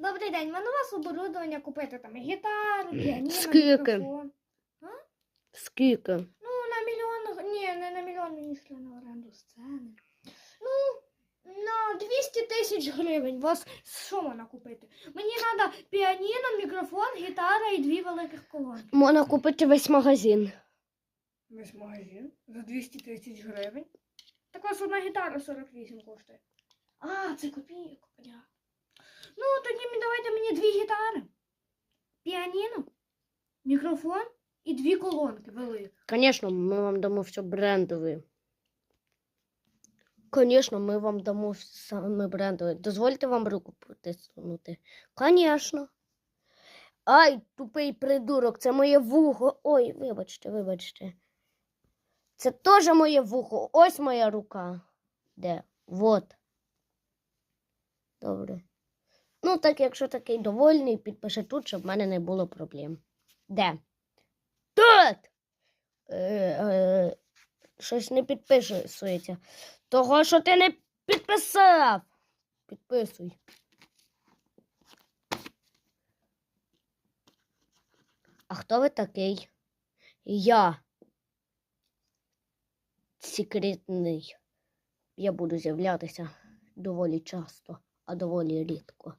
Добрий день, мене у вас оборудовання купити там гітару, піаніно, Скільки? мікрофон. Скільки? Ну, на мільйон, ні, не на мільйон, мені йшли на оренду сцени. Ну, на 200 тисяч гривень. Вас що можна купити? Мені треба піаніно, мікрофон, гітара і дві великих колонки. Можна купити весь магазин. Весь магазин за 200 тисяч гривень. Так у вас одна гітара 48 коштує. А, це копійок, понятно. Ну, тоді мені- дві гітари. Піаніно, мікрофон і дві колонки великі. Звісно, ми вам дамо все брендове. Звісно, ми вам дамо саме брендове. Дозвольте вам руку потиснути. Звісно. Ай, тупий придурок, це моє вухо. Ой, вибачте, вибачте. Це теж моє вухо. Ось моя рука. Де? Вот. Добре. Ну, так, якщо такий довольний, підпиши тут, щоб в мене не було проблем. Де? Тут! Е, е, щось не підписується. Того, що ти не підписав. Підписуй. А хто ви такий? Я. Секретний. Я буду з'являтися доволі часто, а доволі рідко.